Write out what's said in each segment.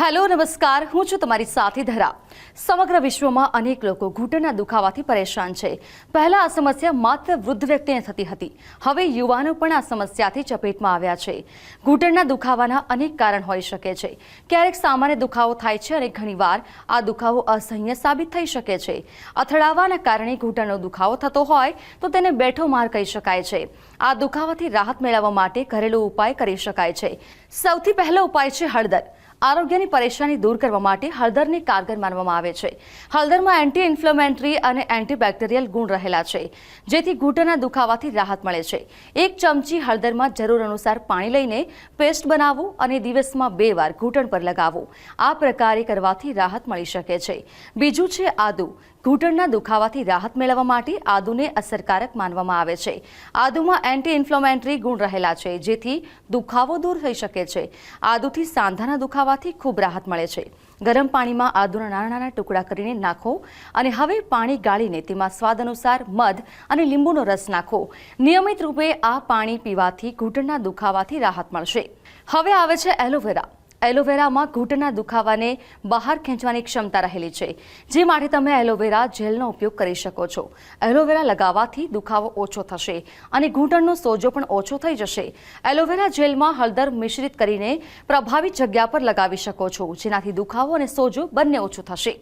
Hello, નમસ્કાર. હું છું તમારી સાથી ધરા. સમગ્ર વિશ્વમાં અનેક લોકો ઘૂંટણના દુખાવાથી પરેશાન છે. પહેલા આ સમસ્યા માત્ર વૃદ્ધ વ્યક્તિને થતી હતી. હવે યુવાનો પણ આ સમસ્યાથી ચપેટમાં આવ્યા છે. ઘૂંટણના દુખાવાના અનેક કારણ હોઈ શકે છે. ક્યારેક સામાન્ય દુખાવો થાય છે અને ઘણીવાર આ દુખાવો અસહ્ય સાબિત થઈ શકે છે. અથડાવાના કારણે ઘૂંટણનો દુખાવો થતો હોય તો તેને બેઠો માર કહી શકાય છે. આ દુખાવાથી રાહત મેળવવા માટે ઘરેલું ઉપાય કરી શકાય છે. સૌથી પહેલો ઉપાય છે હળદર. આરોગ્યની પરેશાની દૂર કરવા માટે હળદરને કારગર માનવામાં આવે છે. હળદરમાં એન્ટી ઇન્ફ્લેમેટરી અને એન્ટીબેક્ટેરિયલ ગુણ રહેલા છે, જેથી ઘૂંટણના દુખાવાથી રાહત મળે છે. એક ચમચી હળદરમાં જરૂર અનુસાર પાણી લઈને પેસ્ટ બનાવવું અને દિવસમાં બે વાર ઘૂંટણ પર લગાવવું. આ પ્રકારે કરવાથી રાહત મળી શકે છે. બીજું છે આદુ ઘૂંટણના દુખાવાથી રાહત મેળવવા માટે આદુને અસરકારક માનવામાં આવે છે. આદુમાં એન્ટી ઇન્ફ્લોમેન્ટરી ગુણ રહેલા છે, જેથી દુખાવો દૂર થઈ શકે છે. આદુથી સાંધાના દુખાવાથી ખૂબ રાહત મળે છે. ગરમ પાણીમાં આદુના નાના નાના ટુકડા કરીને નાખો અને હવે પાણી ગાળીને તેમાં સ્વાદ અનુસાર મધ અને લીંબુનો રસ નાખો. નિયમિત રૂપે આ પાણી પીવાથી ઘૂંટણના દુખાવાથી રાહત મળશે. હવે આવે છે એલોવેરા. એલોવેરામાં ઘૂંટના દુખાવાને બહાર ખેંચવાની ક્ષમતા રહેલી છે, જે માટે તમે એલોવેરા જેલનો ઉપયોગ કરી શકો છો. એલોવેરા લગાવવાથી દુખાવો ઓછો થશે અને ઘૂંટણનો સોજો પણ ઓછો થઈ જશે. એલોવેરા જેલમાં હળદર મિશ્રિત કરીને પ્રભાવિત જગ્યા પર લગાવી શકો છો, જેનાથી દુખાવો અને સોજો બંને ઓછો થશે.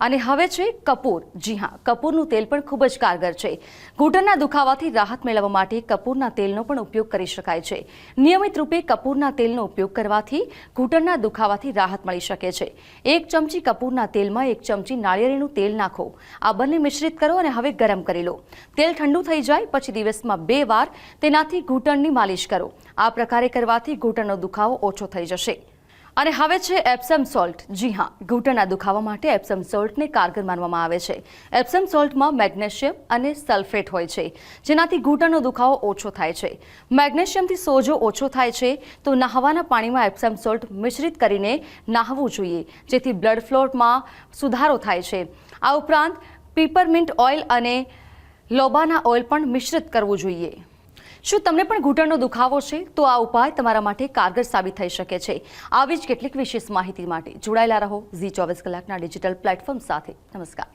અને હવે છે કપૂર. જી હા, કપૂરનું તેલ પણ ખૂબ જ કારગર છે. ઘૂંટણના દુખાવાથી રાહત મેળવવા માટે કપૂરના તેલનો પણ ઉપયોગ કરી શકાય છે. નિયમિત રૂપે કપૂરના તેલનો ઉપયોગ કરવાથી ઘૂંટણના દુખાવાથી રાહત મળી શકે છે. એક ચમચી કપૂરના તેલમાં એક ચમચી નાળિયેરીનું તેલ નાખો. આ બંને મિશ્રિત કરો અને હવે ગરમ કરી લો. તેલ ઠંડુ થઈ જાય, પછી દિવસમાં બે વાર તેનાથી ઘૂંટણની માલિશ કરો. આ પ્રકારે કરવાથી ઘૂંટણનો દુખાવો ઓછો થઈ જશે. અને હવે છે એપ્સમ સોલ્ટ. જી હા, ઘૂંટણના દુખાવા માટે એપ્સમ સોલ્ટને કારગર માનવામાં આવે છે. એપ્સમ સોલ્ટમાં મેગ્નેશિયમ અને સલ્ફેટ હોય છે, જેનાથી ઘૂંટણનો દુખાવો ઓછો થાય છે. મેગ્નેશિયમથી સોજો ઓછો થાય છે, તો નહાવાના પાણીમાં એપ્સમ સોલ્ટ મિશ્રિત કરીને નહાવવું જોઈએ, જેથી બ્લડ ફ્લોમાં સુધારો થાય છે. આ ઉપરાંત પીપરમિન્ટ ઓઇલ અને લોબાના ઓઇલ પણ મિશ્રિત કરવું જોઈએ. શું તમને પણ ઘૂંટણનો દુખાવો છે? તો આ ઉપાય તમારા માટે કારગર સાબિત થઈ શકે છે. આવી જ કેટલીક વિશેષ માહિતી માટે જોડાયેલા રહો. ઝી ચોવીસ કલાકના ડિજિટલ પ્લેટફોર્મ સાથે. નમસ્કાર.